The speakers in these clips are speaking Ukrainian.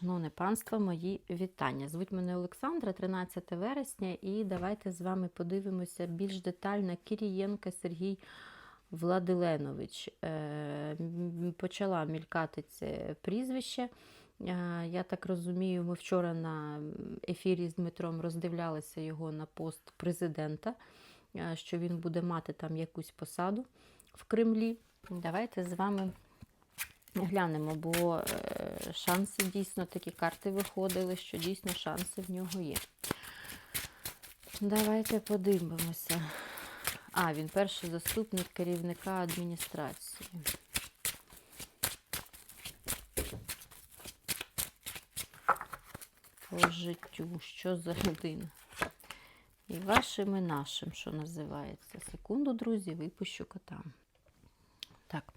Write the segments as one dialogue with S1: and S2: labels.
S1: Шановне панство, мої вітання. Звуть мене Олександра, 13 вересня, і давайте з вами подивимося більш детально Кирієнка Сергій Владиленович. Е, Почала мількати це прізвище. Е, Я так розумію, ми вчора на ефірі з Дмитром роздивлялися його на пост президента, е, що він буде мати там якусь посаду в Кремлі. Давайте з вами глянемо, бо е, шанси дійсно такі карти виходили, що дійсно шанси в нього є. Давайте подивимося. А, він перший заступник керівника адміністрації. По життю, що за людина? І вашим, і нашим, що називається. Секунду, друзі, випущу кота. Так.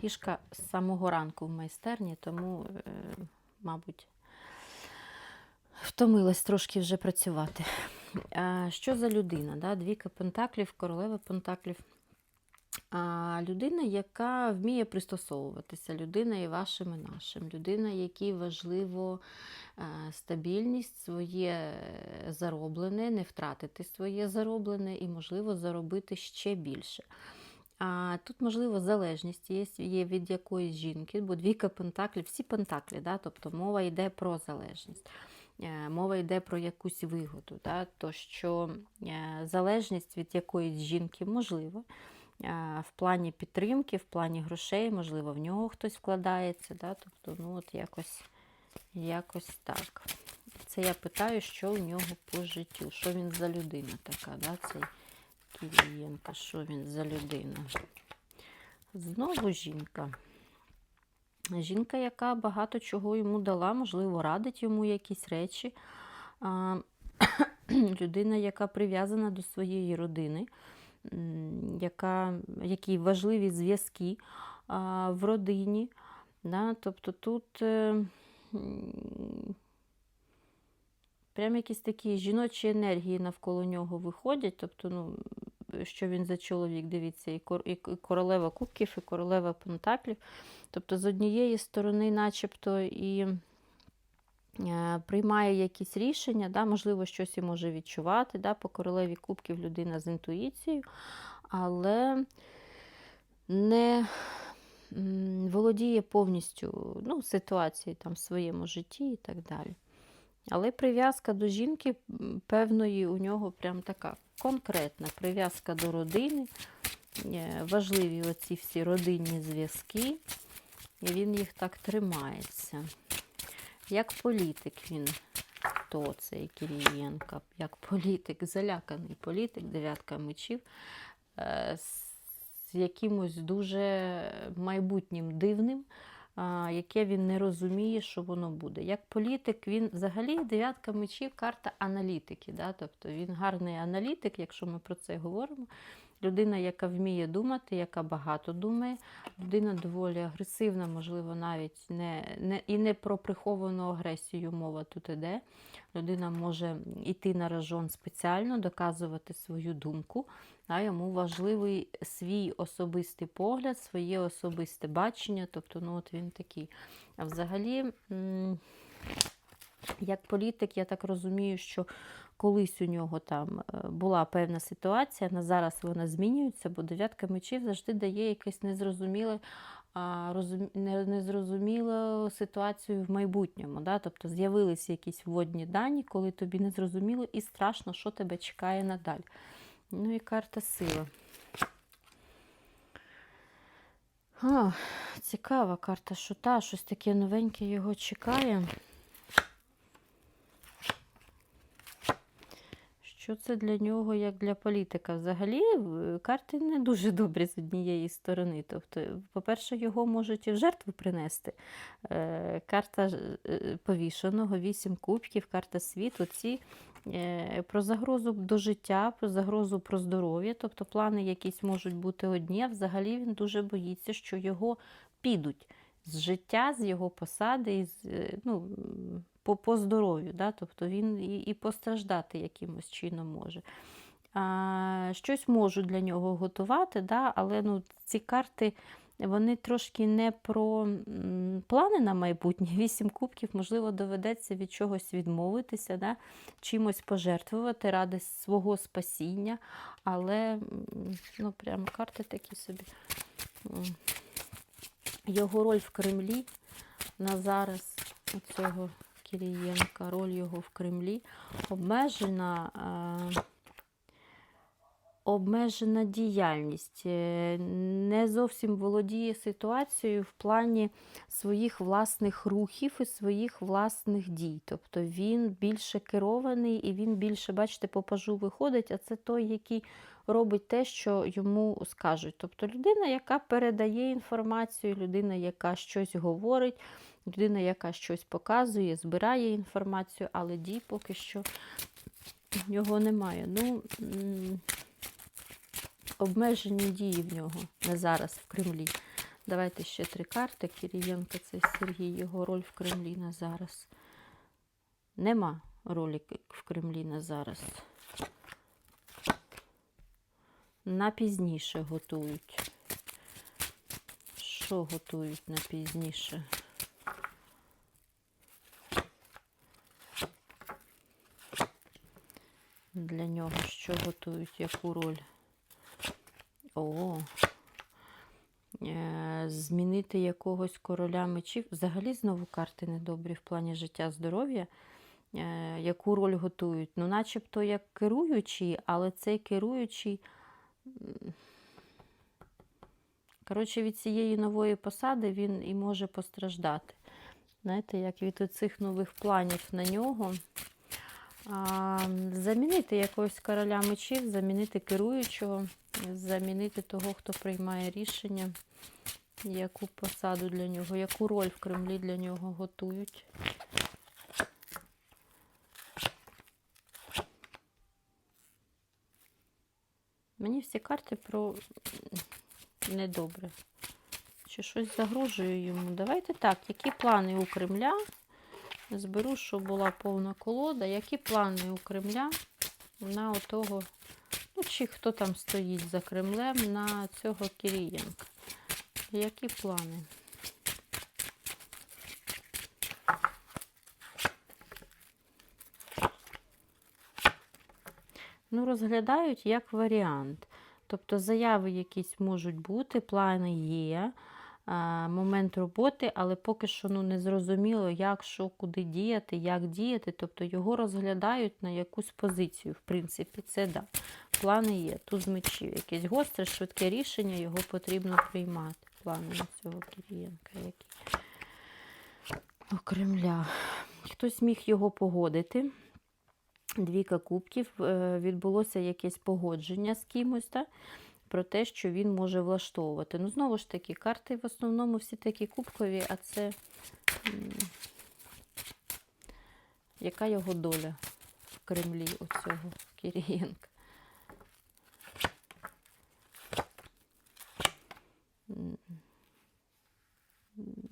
S1: Кішка з самого ранку в майстерні, тому, е, мабуть, втомилась трошки вже працювати. Що за людина? Да? Двійка пентаклів, королева пентаклів. А, людина, яка вміє пристосовуватися, людина і вашим, і нашим. Людина, якій важливо е, стабільність, своє е, зароблене, не втратити своє зароблене і, можливо, заробити ще більше. А тут, можливо, залежність є, від якоїсь жінки, бо двійка пентаклів, всі пентаклі, да? тобто мова йде про залежність. Е, Мова йде про якусь вигоду, да? то що е, залежність від якоїсь жінки можливо. е, В плані підтримки, в плані грошей, можливо, в нього хтось вкладається. Да? Тобто, ну от якось, якось так. Це я питаю, що у нього по життю, що він за людина така, да? цей Кирієнко, що він за людина. Знову жінка. Жінка, яка багато чого йому дала, можливо, радить йому якісь речі. Людина, яка прив'язана до своєї родини, яка, які важливі зв'язки в родині. Да? Тобто тут е, прям якісь такі жіночі енергії навколо нього виходять. Тобто, ну, що він за чоловік, дивіться, і кор- і королева кубків, і королева пентаклів. Тобто, з однієї сторони, начебто, і е, приймає якісь рішення, да, можливо, щось і може відчувати. Да, по королеві кубків людина з інтуїцією, але не володіє повністю ну, ситуацією там, в своєму житті і так далі. Але прив'язка до жінки певної у нього прям така конкретна прив'язка до родини, е, важливі оці всі родинні зв'язки, і він їх так тримається. Як політик він, хто цей Кирієнко, як політик, заляканий політик, дев'ятка мечів, е, з якимось дуже майбутнім дивним, яке він не розуміє, що воно буде. Як політик, він взагалі дев'ятка мечів, карта аналітики. Да? Тобто він гарний аналітик, якщо ми про це говоримо. Людина, яка вміє думати, яка багато думає, людина доволі агресивна, можливо, навіть не, не і не про приховану агресію мова тут іде. Людина може йти на рожон спеціально, доказувати свою думку. А йому важливий свій особистий погляд, своє особисте бачення. Тобто, ну от він такий. А взагалі, як політик, я так розумію, що колись у нього там е, була певна ситуація, на зараз вона змінюється, бо дев'ятка мечів завжди дає якесь незрозуміле. Незрозумілу ситуацію в майбутньому. Да? Тобто з'явилися якісь вводні дані, коли тобі не зрозуміло і страшно, що тебе чекає надалі. Ну і карта сила. А, цікава карта шута, щось таке новеньке його чекає. Що це для нього, як для політика? Взагалі, карти не дуже добрі з однієї сторони. Тобто, по-перше, його можуть і в жертву принести. Е, Карта е, повішеного, вісім кубків, карта світу. Ці е, про загрозу до життя, про загрозу про здоров'я. Тобто плани якісь можуть бути одні, а взагалі він дуже боїться, що його підуть з життя, з його посади, і е, ну, по, по здоров'ю. Да? Тобто він і, і постраждати якимось чином може. А, щось можуть для нього готувати, да? але ну, ці карти вони трошки не про плани на майбутнє. Вісім кубків, можливо, доведеться від чогось відмовитися, да? чимось пожертвувати ради свого спасіння. Але ну, прямо карти такі собі. Його роль в Кремлі на зараз цього Кирієнка, роль його в Кремлі обмежена. е, Обмежена діяльність, е, не зовсім володіє ситуацією в плані своїх власних рухів і своїх власних дій. Тобто він більше керований і він більше, бачите, по пажу виходить, а це той, який робить те, що йому скажуть. Тобто людина, яка передає інформацію, людина, яка щось говорить, людина, яка щось показує, збирає інформацію, але дій поки що його немає. Ну, обмежені дії в нього на зараз в Кремлі. Давайте ще три карти. Кирієнко, це Сергій, його роль в Кремлі на зараз. Нема ролі в Кремлі на зараз. На пізніше готують. Що готують на пізніше? Для нього що готують, яку роль? О, е, змінити якогось короля мечів. Взагалі знову карти недобрі в плані життя, здоров'я. Е, Яку роль готують? Ну, начебто як керуючий, але цей керуючий. Коротше, від цієї нової посади він і може постраждати. Знаєте, як від оцих нових планів на нього. А, замінити якогось короля мечів, замінити керуючого, замінити того, хто приймає рішення, яку посаду для нього, яку роль в Кремлі для нього готують. Мені всі карти про недобре. Чи щось загрожує йому. Давайте так, які плани у Кремля? Зберу, щоб була повна колода. Які плани у Кремля на отого, ну чи хто там стоїть за Кремлем, на цього Кирієнка? Які плани? Ну, розглядають як варіант. Тобто заяви якісь можуть бути, плани є, момент роботи, але поки що ну, не зрозуміло, як, що, куди діяти, як діяти. Тобто його розглядають на якусь позицію. В принципі, це да. Плани є. Туз мечів, якесь гостре, швидке рішення, його потрібно приймати. Плани на цього Кирієнка. Які. Кремля. Хтось міг його погодити. Двійка кубків, е, відбулося якесь погодження з кимось, та, про те, що він може влаштовувати. Ну, знову ж таки, карти в основному всі такі кубкові, а це яка його доля в Кремлі у цього Кирієнка?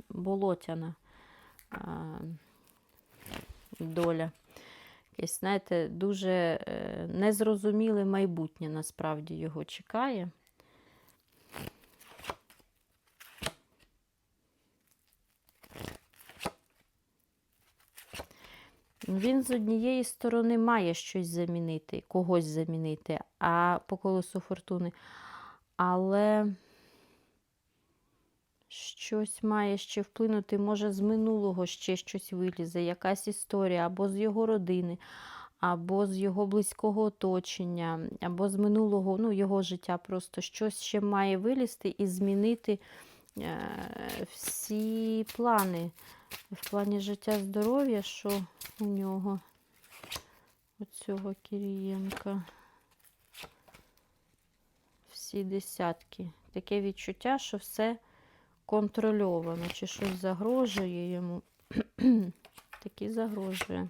S1: Болотяна доля якесь, знаєте, дуже е, незрозуміле майбутнє насправді його чекає. Він з однієї сторони має щось замінити, когось замінити, а по колесу фортуни. Але щось має ще вплинути, може, з минулого ще щось вилізе, якась історія, або з його родини, або з його близького оточення, або з минулого ну, його життя. Просто щось ще має вилізти і змінити е, всі плани в плані життя здоров'я, що у нього, у цього Кирієнка. Всі десятки. Таке відчуття, що все контрольовано, чи щось загрожує йому. Такі загрожує.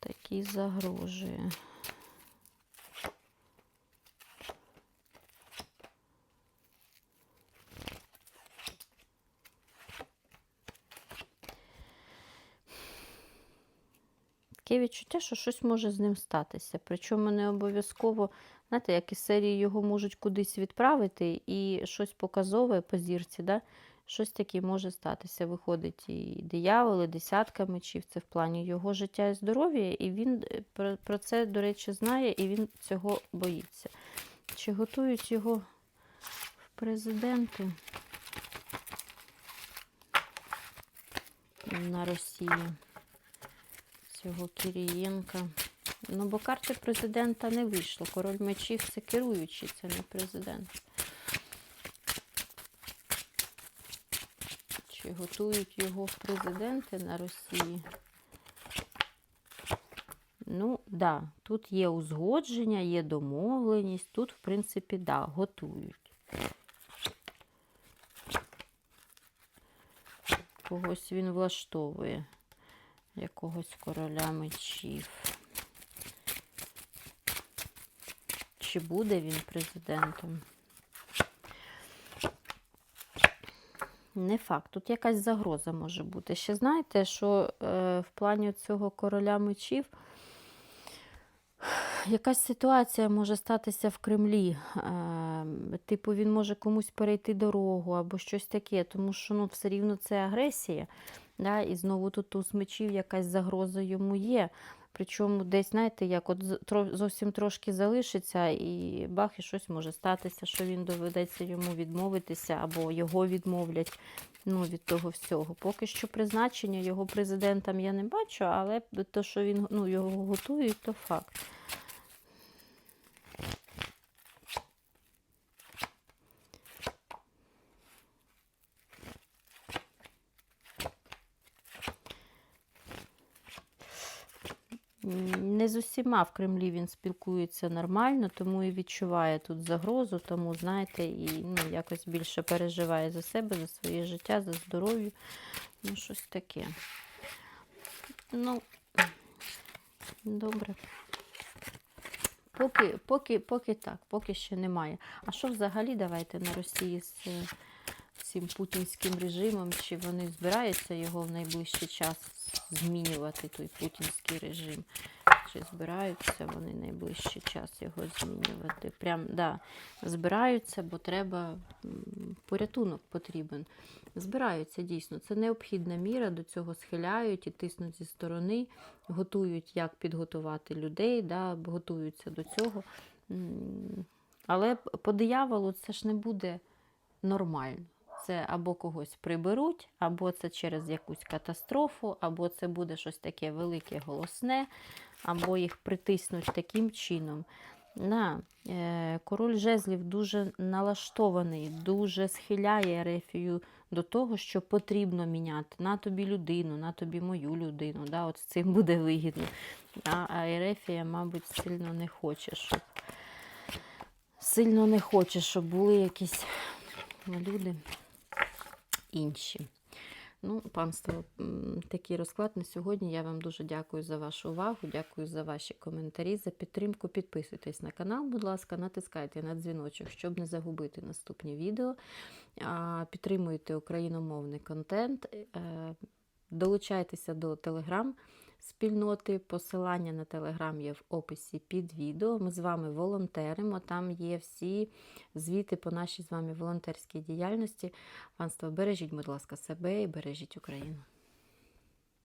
S1: Такі загрожує. Таке відчуття, що щось може з ним статися. Причому не обов'язково, знаєте, як із серії його можуть кудись відправити, і щось показове по зірці, да? щось таке може статися. Виходить і диявол, і десятка мечів. Це в плані його життя і здоров'я, і він е, про, це, до речі, знає, і він цього боїться. Чи готують його в президенти на Росії? Цього Кирієнка. Ну, бо карти президента не вийшло. Король мечів це керуючий, це не президент. Чи готують його президенти на Росії? Ну, да, тут є узгодження, є домовленість. Тут, в принципі, да, готують. Когось він влаштовує якогось короля мечів. Чи буде він президентом? Не факт. Тут якась загроза може бути. Ще знаєте, що е, в плані цього короля мечів якась ситуація може статися в Кремлі. Е, типу, він може комусь перейти дорогу або щось таке, тому що ну, все рівно це агресія. Да? І знову тут туз мечів якась загроза йому є. Причому десь, знаєте, як от зовсім трошки залишиться, і бах, і щось може статися, що він доведеться йому відмовитися, або його відмовлять ну, від того всього. Поки що призначення його президентом я не бачу, але те, що він ну, його готують, то факт. Не з усіма в Кремлі він спілкується нормально, тому і відчуває тут загрозу, тому, знаєте, і ну, якось більше переживає за себе, за своє життя, за здоров'я. Ну, щось таке. Ну, добре. Поки, поки, поки так, поки ще немає. А що взагалі давайте на Росії з е, цим путінським режимом? Чи вони збираються його в найближчий час змінювати, той путінський режим? Чи збираються вони найближчий час його змінювати? Прям, да, збираються, бо треба порятунок потрібен. Збираються дійсно. Це необхідна міра, до цього схиляють і тиснуть зі сторони, готують, як підготувати людей, да, готуються до цього. Але по дияволу це ж не буде нормально. Це або когось приберуть, або це через якусь катастрофу, або це буде щось таке велике, голосне, або їх притиснуть таким чином. На, е, король жезлів дуже налаштований, дуже схиляє Ерефію до того, що потрібно міняти. На тобі людину, на тобі мою людину. Да, от з цим буде вигідно. А, Ерефія, мабуть, сильно не хоче, щоб сильно не хоче, щоб були якісь люди інші. Ну, панство, такий розклад на сьогодні. Я вам дуже дякую за вашу увагу, дякую за ваші коментарі, за підтримку. Підписуйтесь на канал, будь ласка, натискайте на дзвіночок, щоб не загубити наступні відео. Підтримуйте україномовний контент, е, долучайтеся до телеграм. Спільноти, посилання на телеграм є в описі під відео. Ми з вами волонтеримо. Там є всі звіти по нашій з вами волонтерській діяльності. Панство, бережіть, будь ласка, себе і бережіть Україну.